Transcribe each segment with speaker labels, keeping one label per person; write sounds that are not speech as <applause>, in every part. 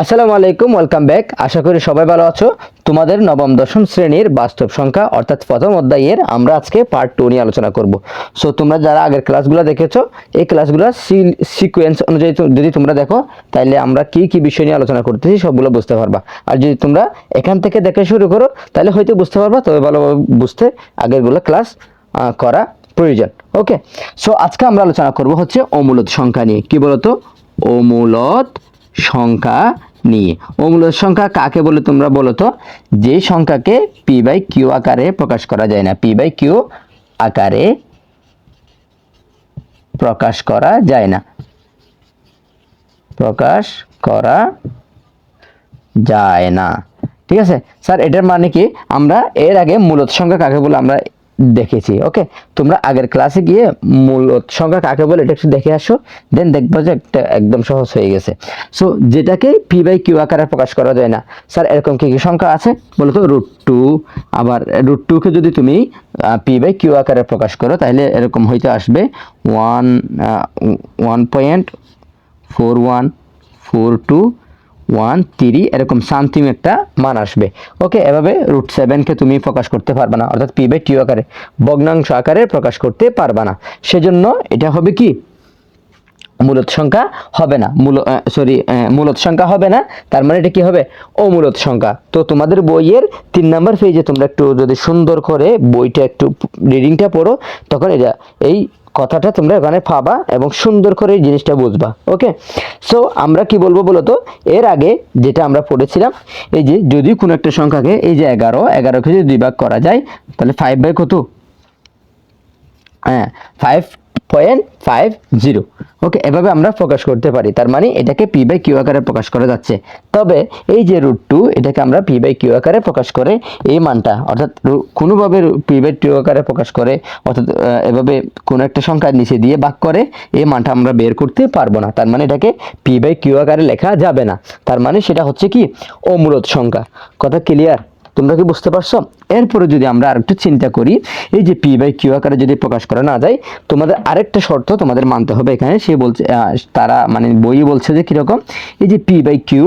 Speaker 1: আসসালামু আলাইকুম, welcome back. আশা করি সবাই ভালো আছো। তোমাদের নবম, দশম শ্রেণির বাস্তব সংখ্যা, অর্থাৎ প্রথম অধ্যায়ের আমরা আজকে পার্ট টু নিয়ে আলোচনা করব। সো তোমরা যারা আগের ক্লাসগুলো দেখেছ, এই ক্লাসগুলো সিকোয়েন্স অনুযায়ী যদি তোমরা দেখো তাহলে আমরা কি কি বিষয় নিয়ে আলোচনা করতেছি সবগুলো বুঝতে পারবা। আর যদি তোমরা এখান থেকে দেখে শুরু করো তাহলে হয়তো বুঝতে পারবা, তবে ভালোভাবে বুঝতে আগেরগুলো ক্লাস করা প্রয়োজন। ওকে সো আজকে আমরা আলোচনা করব হচ্ছে অমূলত সংখ্যা নিয়ে। কি বলতো? অমূলত সংখ্যা নিয়ে। অমূলত সংখ্যা কাকে বলে তোমরা বলো তো? যে সংখ্যাকে পি বাই কিউ আকারে প্রকাশ করা যায় না। পি বাই কিউ আকারে প্রকাশ করা যায় না। প্রকাশ করা যায় না। ঠিক আছে? স্যার, এটার মানে কি? আমরা এর আগে মূলত সংখ্যা কাকে বলে আমরা দেখেছি, ওকে? তোমরা আগের ক্লাসে গিয়ে মূলত সংখ্যা কাকে বলে এটা একটু দেখে আসো দেন দেখব যে একটা একদম সহজ হয়ে গেছে। সো যেটাকে পি বাই কিউ আকারে প্রকাশ করা যায় না। স্যার এরকম কি কি সংখ্যা আছে? বলতো রুট টু আবার রুট টুকে যদি তুমি পি বাই কিউ আকারে প্রকাশ করো তাহলে এরকম হইতে আসবে one one point four one four two one, three, এরকম সামথিং একটা মান আসবে। ওকে, এভাবে রুট সেভেনকে তুমি প্রকাশ করতে পারবে না, অর্থাৎ পি বাই টিউ আকারে, ভগ্নাংশ আকারে প্রকাশ করতে পারবে না। সেজন্য এটা হবে কি? মূলত সংখ্যা হবে না। মূল সরি মূলত সংখ্যা হবে না, তার মানে এটা কি হবে? অমূলত সংখ্যা। তো তোমাদের বইয়ের তিন নাম্বার পেজে তোমরা একটু যদি সুন্দর করে বইটা একটু রিডিংটা পড়ো, তখন এটা, এই কথাটা তোমরা এখানে পাবা এবং সুন্দর করে এই জিনিসটা বুঝবা ওকে সো আমরা কি বলব বলো তো এর আগে যেটা আমরা পড়েছিলাম, এই যে যদি কোনো একটা সংখ্যাকে, এই যে এগারো, এগারোকে যদি দুই ভাগ করা যায়, তাহলে ফাইভ বাই কত? হ্যাঁ five point five zero okay এভাবে আমরা প্রকাশ করতে পারি। তার মানে এটাকে পি বাই কিউ আকারে প্রকাশ করা যাচ্ছে। তবে এই যে রুট টু এটাকে আমরা পি বাই কিউ আকারে প্রকাশ করে এই মানটা, অর্থাৎ কোনোভাবে পি বাই টু আকারে প্রকাশ করে, অর্থাৎ এভাবে কোনো একটা সংখ্যার নিচে দিয়ে ভাগ করে, এই মানটা আমরা বের করতে পারব না। তার মানে এটাকে পি বাই কিউ আকারে লেখা যাবে না। তার মানে সেটা হচ্ছে কি? অমূলত সংখ্যা। কথা ক্লিয়ার তোমরা কি বুঝতে পারছ? এরপরে যদি আমরা আরেকটু চিন্তা করি, এই যে পি বাই কিউ আকারে যদি প্রকাশ করা না যায়, তোমাদের আরেকটা শর্ত তোমাদের মানতে হবে এখানে। সে বলছে তারা মানে বই বলছে যে কীরকম? এই যে পি বাই কিউ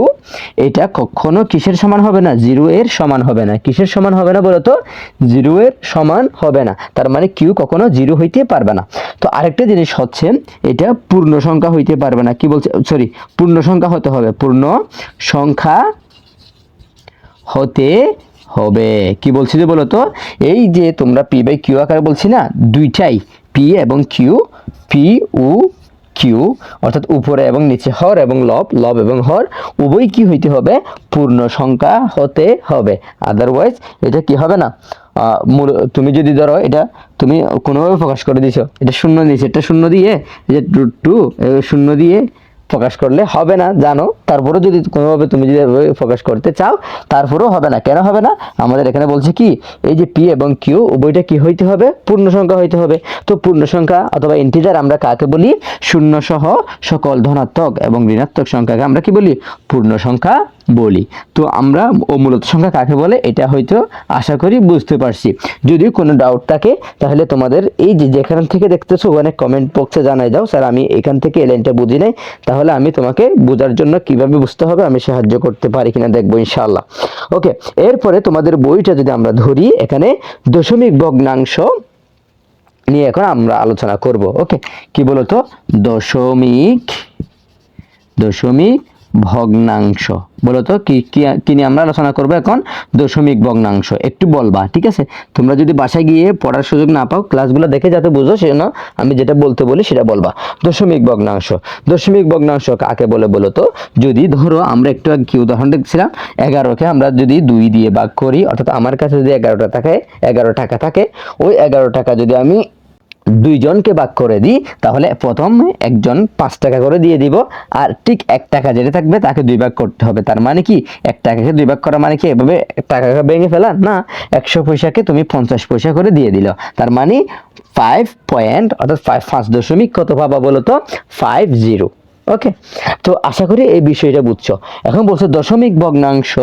Speaker 1: এটা কখনো কিসের সমান হবে না? জিরো এর সমান হবে না। কিসের সমান হবে না বলতো? জিরো এর সমান হবে না। তার মানে কিউ কখনো জিরো হইতে পারবে না। তো আরেকটা জিনিস হচ্ছে, এটা পূর্ণ সংখ্যা হইতে পারবে না। কি বলছে? সরি, পূর্ণ সংখ্যা হতে হবে। পূর্ণ সংখ্যা হতে হবে। কি বলছি যে বলো তো এই যে তোমরা পি বাই কিউ আকারে বলছি না, দুইটাই পি এবং কিউ পি উ কিউ অর্থাৎ উপরে এবং নিচে হর এবং লব লব এবং হর উভয় কি হইতে হবে? পূর্ণ সংখ্যা হতে হবে। আদারওয়াইজ এটা কি হবে না? মূল- তুমি যদি ধরো এটা, তুমি কোনোভাবে প্রকাশ করে দিছো। এটা শূন্য দিয়েছে এটা শূন্য দিয়ে, যে টু শূন্য দিয়ে প্রকাশ করলে হবে না, জানো? তারপরে যদি কোনোভাবে তুমি যদি প্রকাশ করতে চাও, তারপরেও হবে না। কেন হবে না? আমাদের এখানে বলছে কি, এই যে পি এবং কিউ উভয়টা কি হইতে হবে? পূর্ণ সংখ্যা হইতে হবে। তো পূর্ণ সংখ্যা অথবা ইন্টিজার আমরা কাকে বলি? শূন্য সহ সকল ধনাত্মক এবং ঋণাত্মক সংখ্যাকে আমরা কি বলি? পূর্ণ সংখ্যা বলি। তো আমরা মূলত সংখ্যা কাকে বলে? এটা হয়তো আশা করি বুঝতে পারছি। যদি কোনো ডাউট থাকে, তাহলে তোমাদের এই যে যেখান থেকে দেখতেছো, ওখানে কমেন্ট বক্সে জানাই দাও। স্যার, আমি এখান থেকে এই লাইনটা বুঝি নাই। তাহলে আমি তোমাকে বোঝার জন্য কীভাবে বুঝতে হবে, আমি সাহায্য করতে পারি কিনা দেখব ইনশাল্লাহ ওকে এরপরে তোমাদের বইটা যদি আমরা ধরি, এখানে দশমিক ভগ্নাংশ নিয়ে এখন আমরা আলোচনা করব। ওকে কি বলতো? দশমিক দশমিক ভগ্নাংশ। বলতো কি, কি- নিয়ে আমরা আলোচনা করব এখন? দশমিক ভগ্নাংশ। একটু বলবা, ঠিক আছে? তোমরা যদি বাসায় গিয়ে পড়ার সুযোগ না পাও, ক্লাসগুলো দেখে যাতে বুঝো, সেজন্য আমি যেটা বলতে বলি, সেটা বলবা। দশমিক ভগ্নাংশ। দশমিক ভগ্নাংশ কাকে বলে বলতো যদি ধরো, আমরা একটু কি উদাহরণ দেখছিলাম? এগারোকে আমরা যদি দুই দিয়ে ভাগ করি, অর্থাৎ আমার কাছে যদি এগারোটা থাকে, এগারো টাকা থাকে, ওই এগারো টাকা যদি আমি দুইজনকে ভাগ করে দিই, তাহলে প্রথম একজন পাঁচ টাকা করে দিয়ে দিব, আর ঠিক এক টাকা যেটা থাকবে তাকে দুই ভাগ করতে হবে। তার মানে কি? এক টাকাকে দুই ভাগ করা মানে কি? এভাবে টাকাকে ভেঙে ফেলা? না, একশো পয়সাকে তুমি পঞ্চাশ পয়সা করে দিয়ে দিল। তার মানে ফাইভ পয়েন্ট অর্থাৎ ফাইভ পাঁচ দশমিক কত পাবা বলো তো? ফাইভ জিরো ওকে তো আশা করি এই বিষয়টা বুঝছ। এখন বলছে দশমিক ভগ্নাংশ,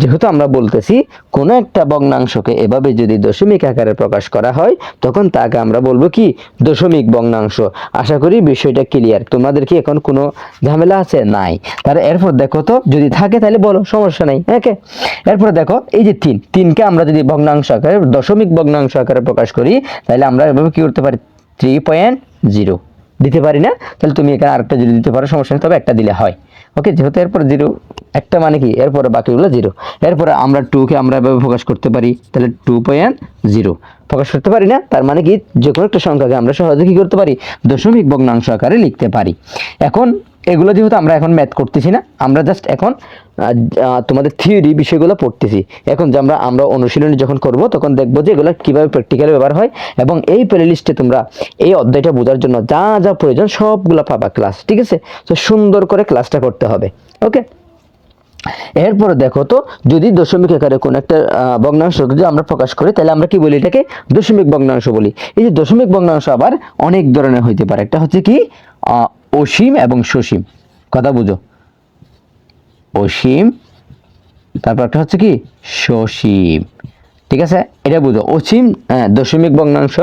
Speaker 1: যেহেতু আমরা বলতেছি কোনো একটা ভগ্নাংশকে এভাবে যদি দশমিক আকারে প্রকাশ করা হয়, তখন তাকে আমরা বলব কি? দশমিক ভগ্নাংশ। আশা করি বিষয়টা ক্লিয়ার তোমাদের কি এখন কোনো ঝামেলা আছে? নাই। তাহলে এরপর দেখো তো, যদি থাকে তাহলে বলো, সমস্যা নাই। ওকে এরপর দেখো, এই যে তিন, তিনকে আমরা যদি ভগ্নাংশ আকারে, দশমিক ভগ্নাংশ আকারে প্রকাশ করি, তাহলে আমরা এভাবে কি করতে পারি? থ্রি পয়েন্ট জিরো দিতে পারি না, তাহলে তুমি এখানে আরেকটা যদি দিতে পারো, সমস্যা নেই, তবে একটা দিলে হয়। ওকে যেহেতু এরপর জিরো একটা মানে কি? এরপরে বাকিগুলো জিরো এরপরে আমরা টুকে আমরা এভাবে প্রকাশ করতে পারি, তাহলে টু পয়েন্ট জিরো প্রকাশ করতে পারি না, তার মানে কি? যে কোনো একটা সংখ্যাকে আমরা সহজে কী করতে পারি? দশমিক ভগ্নাংশ আকারে লিখতে পারি। এখন, এগুলো যেহেতু আমরা এখন ম্যাথ করতেছি না, আমরা জাস্ট এখন তোমাদের থিওরি বিষয়গুলো পড়তেছি। এখন যে আমরা আমরা অনুশীলনী যখন করব, তখন দেখব যে এগুলো কীভাবে প্র্যাকটিক্যালি ব্যবহার হয় এবং এই প্লেলিস্টে তোমরা এই অধ্যায়টা বোঝার জন্য যা যা প্রয়োজন সবগুলো পাবা ক্লাস ঠিক আছে? তো সুন্দর করে ক্লাসটা করতে হবে ওকে এরপরে দেখো তো, যদি দশমিক আকারে কোনো একটা ভগ্নাংশ যদি আমরা প্রকাশ করি, তাহলে আমরা কি বলি এটাকে? দশমিক ভগ্নাংশ বলি। এই যে দশমিক ভগ্নাংশ আবার অনেক ধরনের হইতে পারে। একটা হচ্ছে কি? অসীম এবং সসীম। কথা বুঝো। অসীম। তারপর একটা হচ্ছে কি? সসীম। ঠিক আছে? এটা বুঝো। অসীম হ্যাঁ, দশমিক ভগ্নাংশ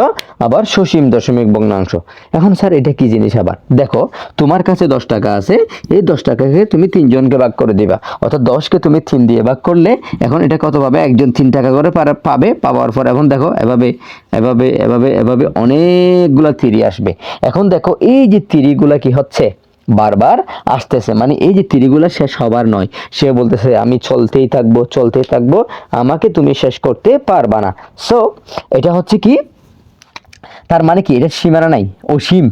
Speaker 1: আবার সসীম দশমিক ভগ্নাংশ। এখন স্যার এটা কি জিনিস আবার? দেখো তোমার কাছে দশ টাকা আছে এই দশ টাকাকে তুমি তিনজনকে ভাগ করে দিবা। অর্থাৎ দশকে তুমি তিন দিয়ে ভাগ করলে এখন এটা কত পাবে? একজন তিন টাকা করে পাবে পাওয়ার পর এখন দেখো এভাবে এভাবে এভাবে এভাবে অনেকগুলা তিরি আসবে। এখন দেখো এই যে তিরিগুলা কি হচ্ছে? বারবার আসতেছে। মানে এই যে তিরিগুলা শেষ হবার নয়। সে বলতেছে, আমি চলতেই থাকব চলতেই থাকব। আমাকে তুমি শেষ করতে পারবা না। সো এটা হচ্ছে কি? তার মানে কি? এটা সীমানা নাই। অসীম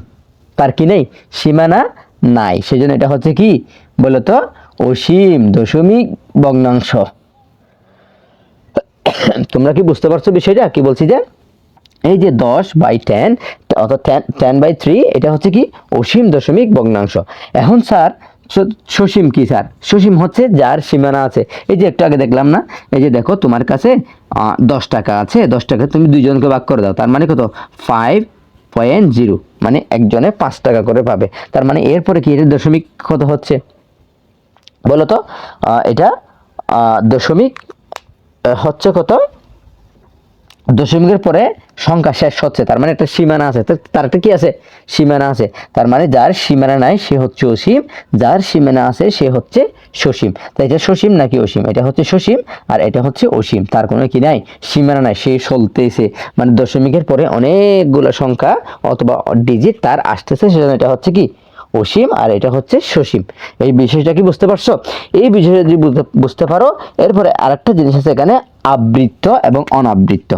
Speaker 1: তার কি নেই? সীমানা নাই। সেজন্য এটা হচ্ছে কি? বলতো অসীম দশমিক ভগ্নাংশ। <coughs> তোমরা কি বুঝতে পারছ বিষয়টা? কি বলছি যে এই যে দশ বাই টেন অর্থাৎ টেন বাই থ্রি এটা হচ্ছে কি অসীম দশমিক ভগ্নাংশ। এখন স্যার সসীম কি স্যার? সসীম হচ্ছে যার সীমানা আছে। এই যে একটু আগে দেখলাম না, এই যে দেখো তোমার কাছে দশ টাকা আছে, দশ টাকা তুমি দুইজনকে ভাগ করে দাও। তার মানে কত? ফাইভ পয়েন্ট জিরো মানে একজনে পাঁচ টাকা করে পাবে। তার মানে এরপরে কি এটা দশমিক কত হচ্ছে? বলো তো এটা দশমিক হচ্ছে কত? দশমিকের পরে সংখ্যা শেষ হচ্ছে, তার মানে একটা সীমানা আছে। তার একটা কি আছে? সীমানা আছে। তার মানে যার সীমানা নাই, সে হচ্ছে অসীম। যার সীমানা আছে, সে হচ্ছে সসীম। তাই এটা সসীম নাকি অসীম? এটা হচ্ছে সসীম আর এটা হচ্ছে অসীম। তার কোনো কি নাই? সীমানা নাই, সে চলতেছে। মানে দশমিকের পরে অনেকগুলো সংখ্যা অথবা ডিজিট তার আসতেছে, সেজন্য এটা হচ্ছে কি? অসীম আর এটা হচ্ছে সসীম। এই বিষয়টা কি বুঝতে পারছ? এই বিষয়টা যদি বুঝতে পারো, এরপরে আরেকটা জিনিস আছে এখানে। আবৃত্ত এবং অনাবৃত্ত।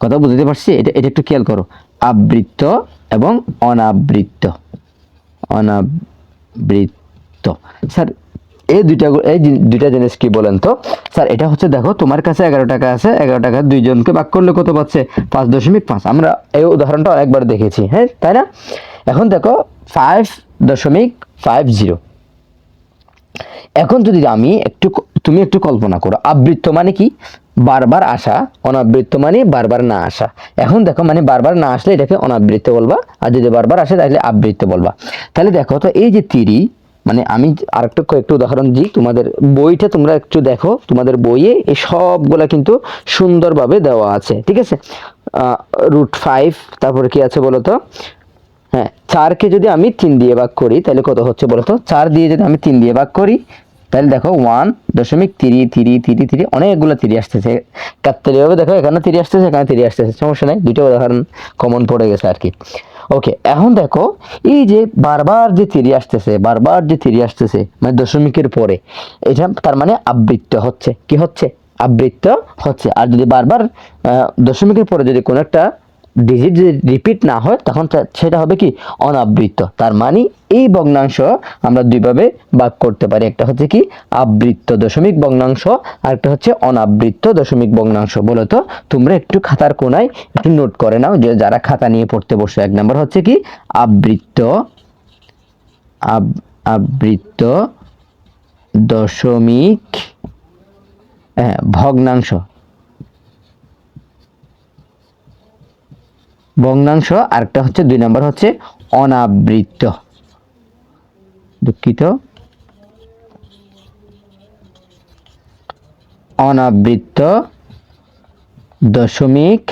Speaker 1: কথা বুঝতে পারছি? এটা এটা একটু খেয়াল করো। আবৃত্ত এবং অনাবৃত্ত। অনাবৃত্ত। স্যার, এই দুইটা এই দুইটা জিনিস কি বলেন তো? স্যার, এটা হচ্ছে দেখো, তোমার কাছে এগারো টাকা আছে, এগারো টাকা দুইজনকে ভাগ করলে কত পাচ্ছে? পাঁচ দশমিক পাঁচ। আমরা এই উদাহরণটা অনেকবার দেখেছি হ্যাঁ? তাই না? এখন দেখো ফাইভ দশমিক ফাইভ জিরো এখন যদি আমি একটু তুমি একটু কল্পনা করো। আবৃত্ত মানে কি? বারবার আসা, অনাবৃত্ত মানে বারবার না আসা। এখন দেখো মানে বারবার না আসলে এটাকে অনাবৃত্ত বলবা, আর যদি বারবার আসে তাহলে আবৃত্ত বলবা। তাহলে দেখো তো এই যে তিরি মানে আমি আরেকটা কয়েকটা উদাহরণ দিই, তোমাদের বইটা তোমরা একটু দেখো, তোমাদের বইয়ে এই সবগুলা কিন্তু সুন্দরভাবে দেওয়া আছে, ঠিক আছে? রুট ফাইভ তারপরে কি আছে বলো তো হ্যাঁ চারকে যদি আমি তিন দিয়ে ভাগ করি, তাহলে কত হচ্ছে বলো তো চার দিয়ে যদি আমি তিন দিয়ে ভাগ করি তাহলে দেখো ওয়ান দশমিক থ্রি থ্রি থ্রি থ্রি অনেকগুলো তিরি আসতেছে। কাত্তারিভাবে দেখো এখানে তিরি আসতেছে, এখানে তিরি আসতেছে, সমস্যা নাই দুটো উদাহরণ কমন পড়ে গেছে আর কি। ওকে এখন দেখো, এই যে বারবার যে তিরি আসতেছে, বারবার যে তিরি আসতেছে মানে দশমিকের পরে, এটা তার মানে আবৃত্ত হচ্ছে। কি হচ্ছে? আবৃত্ত হচ্ছে। আর যদি বারবার দশমিকের পরে যদি কোনো একটা ডিজিট যদি রিপিট না হয় তখন সেটা হবে কি? অনাবৃত্ত। তার মানে এই ভগ্নাংশ আমরা দুইভাবে ভাগ করতে পারি। একটা হচ্ছে কি? আবৃত্ত দশমিক ভগ্নাংশ আর একটা হচ্ছে অনাবৃত্ত দশমিক ভগ্নাংশ। বলো তো তোমরা একটু খাতার কোনায় একটু নোট করে নাও যে যারা খাতা নিয়ে পড়তে বসে। এক নম্বর হচ্ছে কি? আবৃত্ত আব- আবৃত্ত দশমিক হ্যাঁ, ভগ্নাংশ। ভগ্নাংশ, আরেকটা হচ্ছে দুই নম্বর হচ্ছে অনাবৃত্ত। দুঃখিত। অনাবৃত্ত দশমিক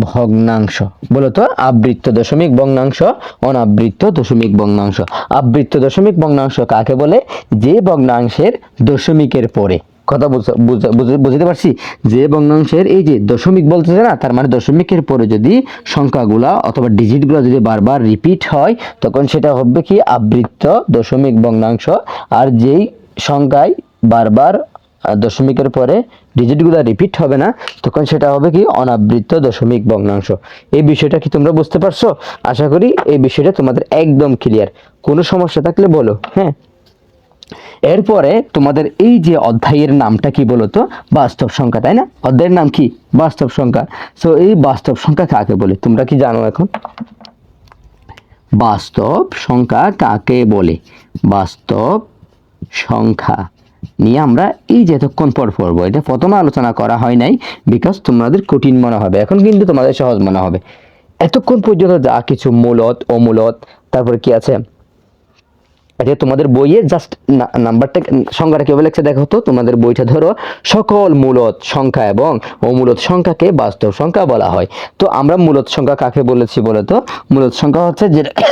Speaker 1: ভগ্নাংশ। বলো তো, আবৃত্ত দশমিক ভগ্নাংশ, অনাবৃত্ত দশমিক ভগ্নাংশ। আবৃত্ত দশমিক ভগ্নাংশ কাকে বলে? যে ভগ্নাংশের দশমিকের পরে। কথা বুঝ- বুঝ- বুঝ- বুঝতে পারছি? যে ভগ্নাংশের এই যে দশমিক বলতেছে না, তার মানে দশমিকের পরে যদি সংখ্যাগুলা অথবা ডিজিটগুলো যদি বারবার রিপিট হয়, তখন সেটা হবে কি আবৃত্ত দশমিক ভগ্নাংশ আর যেই সংখ্যায় বারবার দশমিকের পরে ডিজিটগুলো রিপিট হবে না, তখন সেটা হবে কি অনাবৃত্ত দশমিক ভগ্নাংশ এই বিষয়টা কি তোমরা বুঝতে পারছ? আশা করি এই বিষয়টা তোমাদের একদম ক্লিয়ার কোনো সমস্যা থাকলে বলো। হ্যাঁ? এরপরে তোমাদের এই যে অধ্যায়ের নামটা কি বলতো? বাস্তব সংখ্যা, তাই না? অধ্যায়ের নাম কি? বাস্তব সংখ্যা। সো এই বাস্তব সংখ্যা কাকে বলে? তোমরা কি জানো এখন? বাস্তব সংখ্যা কাকে বলে? বাস্তব সংখ্যা নিয়ে আমরা এই যে এতক্ষণ পর পড়ব। এটা প্রথমে আলোচনা করা হয় নাই বিকজ তোমাদের কঠিন মনে হবে। এখন কিন্তু তোমাদের সহজ মনে হবে। এতক্ষণ পর্যন্ত যা কিছু মূলত, অমূলত, তারপরে কি আছে? এটা তোমাদের বইয়ে জাস্ট নাম্বারটা সংখ্যাটা কীভাবে লেখছে দেখো তো, তোমাদের বইটা ধরো, সকল মূলত সংখ্যা এবং অমূলত সংখ্যাকে বাস্তব সংখ্যা বলা হয়। তো আমরা মূলত সংখ্যা কাকে বলেছি বলে তো মূলত সংখ্যা হচ্ছে যেটা <coughs>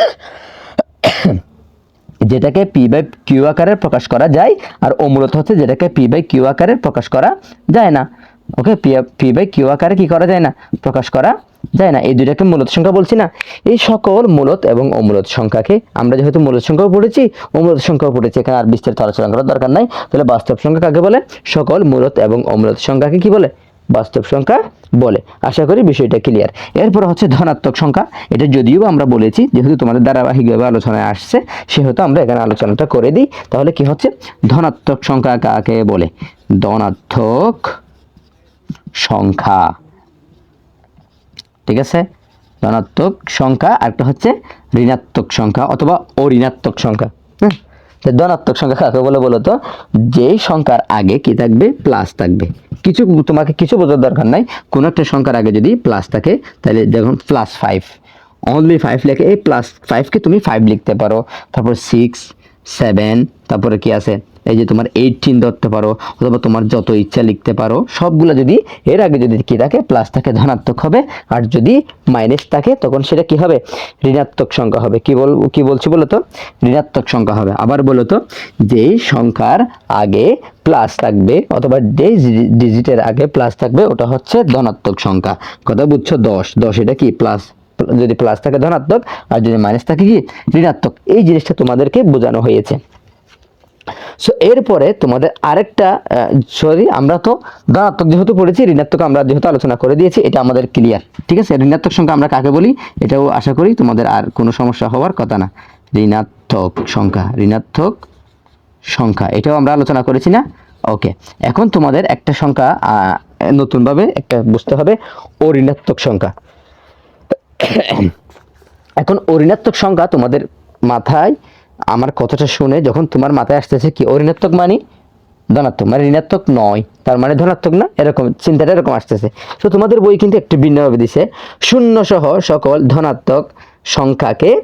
Speaker 1: যেটাকে পি বাই কিউ আকারে প্রকাশ করা যায়, আর অমূলত হচ্ছে যেটাকে পি বাই কিউ আকারে প্রকাশ করা যায় না। Okay P P by Q আকারে কি করা যায় না? প্রকাশ করা যায় না? এই দুইটাকে মূলত সংখ্যা বলছি না। এই সকল মূলত এবং অমূলত সংখ্যাকে আমরা যেহেতু মূলত সংখ্যাও পড়েছি, অমূলত সংখ্যাও পড়েছি, এখানে আর বিস্তারিত আলোচনা করার দরকার নাই। তাহলে বাস্তব সংখ্যা কাকে বলে? সকল মূলত এবং অমূলত সংখ্যাকে কি বলে? বাস্তব সংখ্যা বলে। আশা করি বিষয়টা ক্লিয়ার এরপর হচ্ছে ধনাত্মক সংখ্যা। এটা যদিও আমরা বলেছি, যেহেতু তোমাদের ধারাবাহিকভাবে আলোচনায় আসছে, সেহেতু আমরা এখানে আলোচনাটা করে দিই। তাহলে কি হচ্ছে? ধনাত্মক সংখ্যা কাকে বলে? ধনাত্মক সংখ্যা। ঠিক আছে? ধনাত্মক সংখ্যা, আরেকটা হচ্ছে ঋণাত্মক সংখ্যা অথবা অঋণাত্মক সংখ্যা। হ্যাঁ ধনাত্মক সংখ্যা কাকে বলে বলো তো? যেই সংখ্যার আগে কি থাকবে? প্লাস থাকবে। কিছু তোমাকে কিছু বোঝার দরকার নাই। কোনো একটা সংখ্যার আগে যদি প্লাস থাকে, তাহলে দেখুন প্লাস ফাইভ অনলি ফাইভ লেখে এই প্লাস ফাইভকে তুমি ফাইভ লিখতে পারো। তারপর সিক্স সেভেন তারপরে কি আছে? এই যে তোমার এইটিন ধরতে পারো, অথবা তোমার যত ইচ্ছা লিখতে পারো, সবগুলো যদি এর আগে যদি কি থাকে প্লাস থাকে ধনাত্মক হবে, আর যদি মাইনাস থাকে, তখন সেটা কি হবে? ঋণাত্মক সংখ্যা হবে। কি বল, কি বলছি বলো তো? ঋণাত্মক সংখ্যা হবে। আবার বলো তো, যেই সংখ্যার আগে প্লাস থাকবে, অথবা যেই ডিজিটের আগে প্লাস থাকবে, ওটা হচ্ছে ধনাত্মক সংখ্যা। কথা বুঝছ? দশ। দশ এটা কি? প্লাস যদি প্লাস থাকে ধনাত্মক, আর যদি মাইনাস থাকে কি? ঋণাত্মক। এই জিনিসটা তোমাদেরকে বোঝানো হয়েছে। সো এরপরে তোমাদের আরেকটা সরি আমরা তো ধনাত্মক যেহেতু পড়েছি, ঋণাত্মক আমরা যেহেতু আলোচনা করে দিয়েছি, এটা আমাদের ক্লিয়ার ঠিক আছে? ঋণাত্মক সংখ্যা আমরা কাকে বলি? এটাও আশা করি তোমাদের আর কোনো সমস্যা হওয়ার কথা না। ঋণাত্মক সংখ্যা ঋণাত্মক সংখ্যা, এটাও আমরা আলোচনা করেছি না? ওকে এখন তোমাদের একটা সংখ্যা নতুনভাবে একটা বুঝতে হবে, অঋণাত্মক সংখ্যা। <coughs> এখন অঋণাত্মক সংখ্যা তোমাদের মাথায় আমার কথাটা শুনে যখন তোমার মাথায় আসতেছে কি অঋণাত্মক মানে? ধনাত্মক। মানে ঋণাত্মক নয়। তার মানে ধনাত্মক না? এরকম, চিন্তাটা এরকম আসতেছে। তো তোমাদের বই কিন্তু একটু ভিন্নভাবে দিছে। শূন্য সহ সকল ধনাত্মক সংখ্যাকে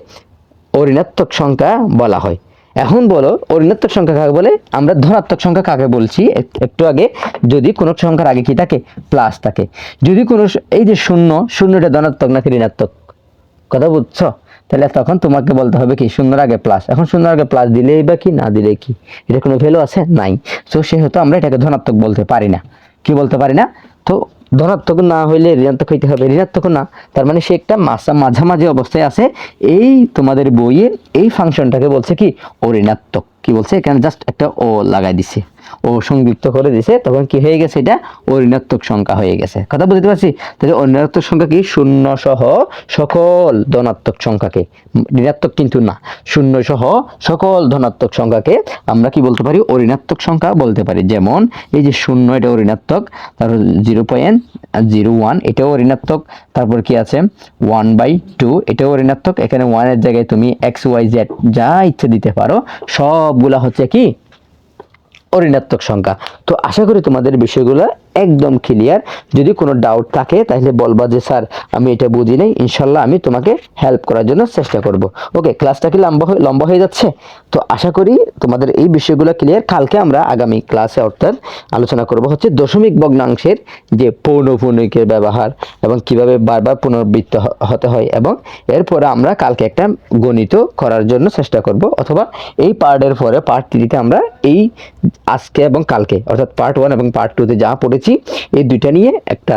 Speaker 1: অঋণাত্মক সংখ্যা বলা হয়। এখন বলো, অঋণাত্মক সংখ্যা কাকে বলে? আমরা ধনাত্মক সংখ্যা কাকে বলছি? একটু আগে যদি কোনো সংখ্যার আগে কি থাকে? প্লাস থাকে। যদি কোনো এই যে শূন্য, শূন্যটা ধনাত্মক নাকি ঋণাত্মক? কথা বুঝছ? তাহলে তখন তোমাকে বলতে হবে কি, শূন্যর আগে প্লাস এখন শূন্যর আগে প্লাস দিলেই বা কি, না দিলেই কি? এটা কোনো ভ্যালু আছে? নাই। তো সেহেতু আমরা এটাকে ধনাত্মক বলতে পারি না। কি বলতে পারি না? তো ধনাত্মক না হইলে ঋণাত্মক হইতে হবে। ঋণাত্মক না, তার মানে সে একটা মাসা মাঝামাঝি অবস্থায় আছে। এই তোমাদের বইয়ের এই ফাংশনটাকে বলছে কি? ও ঋণাত্মক কি বলছে? এখানে জাস্ট একটা ও লাগাই দিছে। ও সংযুক্ত করে দিছে, তখন কি হয়ে গেছে এটা? ঋণাত্মক সংখ্যা হয়ে গেছে। কথা বুঝতে পারছি? তাহলে ঋণাত্মক সংখ্যা কি? শূন্য সহ সকল ধনাত্মক সংখ্যাকে। ঋণাত্মক কিন্তু না। শূন্য সহ সকল ধনাত্মক সংখ্যাকে আমরা কি বলতে পারি? ঋণাত্মক সংখ্যা বলতে পারি। যেমন, এই যে শূন্য এটাও ঋণাত্মক তারপর জিরো পয়েন্ট জিরো ওয়ান এটাও ঋণাত্মক তারপর কি আছে? ওয়ান বাই টু এটাও ঋণাত্মক এখানে ওয়ানের জায়গায় তুমি এক্স ওয়াই জেড যা ইচ্ছে দিতে পারো সবগুলা হচ্ছে কি? অঋণাত্মক সংখ্যা। তো আশা করি তোমাদের বিষয়গুলো একদম ক্লিয়ার যদি কোনো ডাউট থাকে, তাহলে বলবা যে, স্যার, আমি এটা বুঝি নাই। ইনশাল্লাহ আমি তোমাকে হেল্প করার জন্য চেষ্টা করব। ওকে ক্লাসটা কি লম্বা হয়ে লম্বা হয়ে যাচ্ছে? তো আশা করি তোমাদের এই বিষয়গুলো ক্লিয়ার কালকে আমরা আগামী ক্লাসে অর্থাৎ আলোচনা করব হচ্ছে দশমিক ভগ্নাংশের যে পৌনপুনিকের ব্যবহার এবং কীভাবে বারবার পুনরাবৃত্ত হতে হয় এবং এরপরে আমরা কালকে একটা গণিত করার জন্য চেষ্টা করব অথবা এই পার্টের পরে পার্ট থ্রিতে আমরা এই আজকে এবং কালকে, অর্থাৎ পার্ট ওয়ান এবং পার্ট টুতে যা পড়েছি এই দুইটা নিয়ে একটা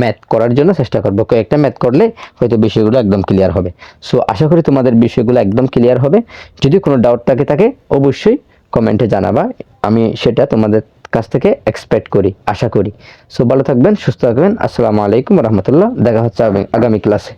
Speaker 1: ম্যাথ করার জন্য চেষ্টা করব। কয়েকটা ম্যাথ করলে হয়তো বিষয়গুলো একদম ক্লিয়ার হবে। সো আশা করি তোমাদের বিষয়গুলো একদম ক্লিয়ার হবে। যদি কোনো ডাউট থাকে থাকে, অবশ্যই কমেন্টে জানাবা। আমি সেটা তোমাদের কাছ থেকে এক্সপেক্ট করি, আশা করি। সো ভালো থাকবেন, সুস্থ থাকবেন। আসসালামু আলাইকুম রহমতুল্লাহ। দেখা হচ্ছে আগামী ক্লাসে